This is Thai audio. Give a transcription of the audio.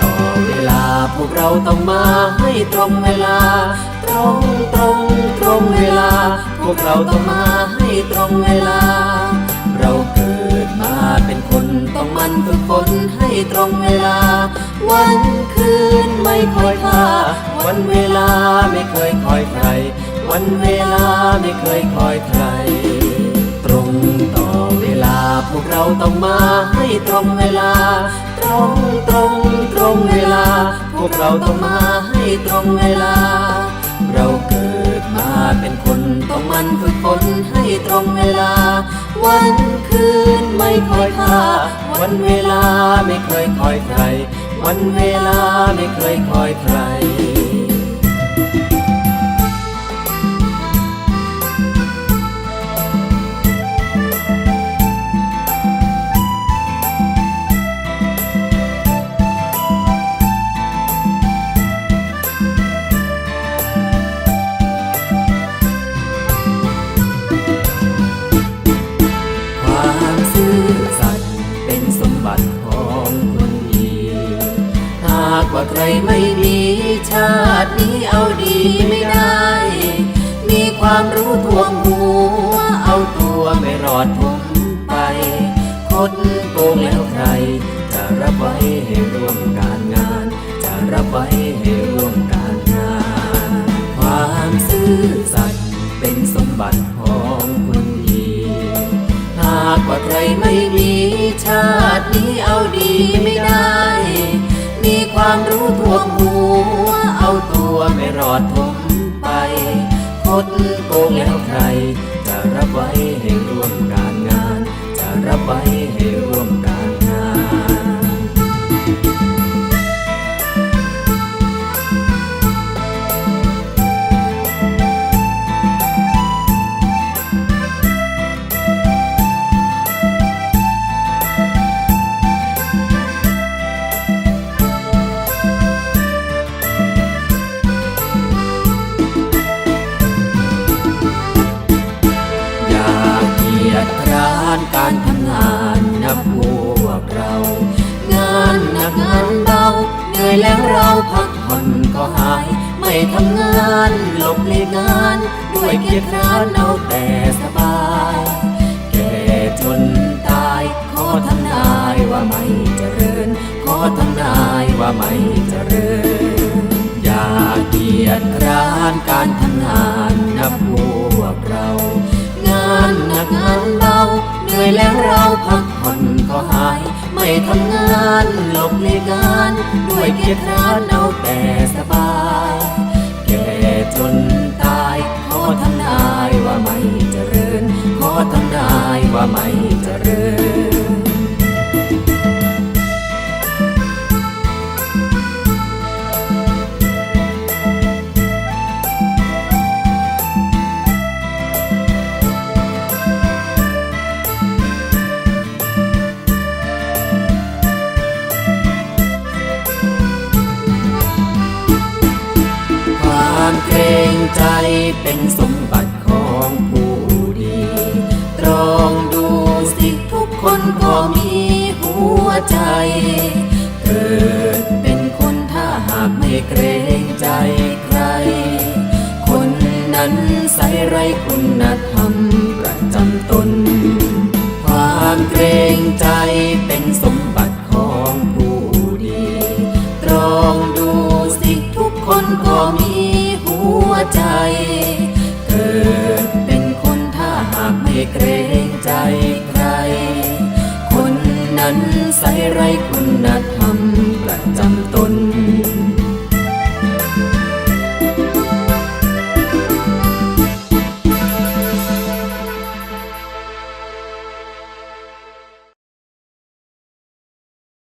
ตรงเวลาพวกเราต้องมาให้ตรงเวลา ตรงตรงตรงเวลา พวกเราต้องมาให้ตรงเวลา เราเกิดมาเป็นคนต้องมันฝึกฝนให้ตรงเวลา วันคืนไม่คอยค่าวันเวลาไม่เคยคอยใคร วันเวลาไม่เคยคอยใคร พวกเราต้องมาให้ตรงเวลา ตรงตรงตรงเวลา พวกเราต้องมาให้ตรงเวลา เราเกิดมาเป็นคนต้องมันฝึกฝนให้ตรงเวลา วันคืนไม่คอยค่าวันเวลาไม่เคยคอยใคร วันเวลาไม่เคยคอยใคร ว่าใครไม่มีชาตินี้เอาดีไม่ได้ มีความรู้ทวงหัวเอาตัวไม่รอดพ้นไปคดโกงแล้วใคร จะรับไว้ให้ร่วมการงาน จะรับไว้ให้ร่วมการงาน ความซื่อสัตย์เป็นสมบัติของคนดีหากว่าใครไม่มีชาตินี้เอาดีไม่ได้ มีความรู้ทวงหัว เอาตัวไม่รอดทมไป คดโกงแล้วใคร จะรับไว้ให้ร่วมการงาน จะรับไว้ให้ อยแล้วเราพักผ่อนก็หาย ไม่ทำงานหลบเลียงาน ด้วยเกียรติร้านเอาแต่สบาย แก่จนตาย ขอทำนายว่าไม่เจริญ ขอทำนายว่าไม่เจริญ อย่าเกียจคร้านการานหลบเลีกงานด้วยเกียรติร้านเอาแต่สบาย แก่จนตายขอทำนายว่าไม่ เป็นสมบัติของผู้ดี ตรองดูสิทุกคนก็มีหัวใจ เกิดเป็นคนถ้าหากไม่เกรงใจใคร คนนั้นใส่ไรคุณ ใจใครคนนั้นใส่ไรคุณธรร